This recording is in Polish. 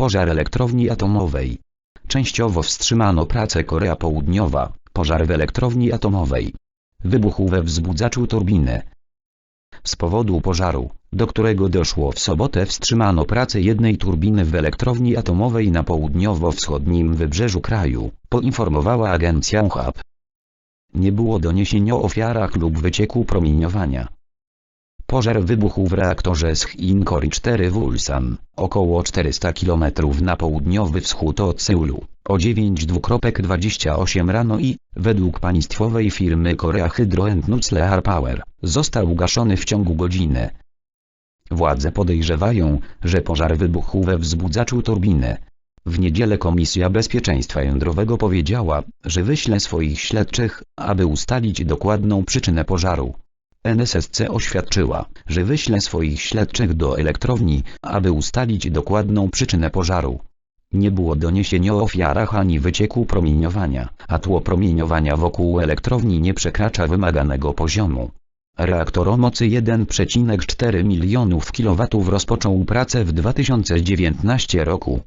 Pożar elektrowni atomowej. Częściowo wstrzymano pracę Korea Południowa. Pożar w elektrowni atomowej. Wybuchł we wzbudzaczu turbiny. Z powodu pożaru, do którego doszło w sobotę wstrzymano pracę jednej turbiny w elektrowni atomowej na południowo-wschodnim wybrzeżu kraju, poinformowała agencja UHAB. Nie było doniesień o ofiarach lub wycieku promieniowania. Pożar wybuchł w reaktorze z Chinkori 4 w Ulsan, około 400 km na południowy wschód od Seulu, o 9.28 rano i, według państwowej firmy Korea Hydro Nuclear Power, został gaszony w ciągu godziny. Władze podejrzewają, że pożar wybuchł we wzbudzaczu turbiny. W niedzielę Komisja Bezpieczeństwa Jądrowego powiedziała, że wyśle swoich śledczych, aby ustalić dokładną przyczynę pożaru. NSSC oświadczyła, że wyśle swoich śledczych do elektrowni, aby ustalić dokładną przyczynę pożaru. Nie było doniesień o ofiarach ani wycieku promieniowania, a tło promieniowania wokół elektrowni nie przekracza wymaganego poziomu. Reaktor o mocy 1,4 milionów kW rozpoczął pracę w 2019 roku.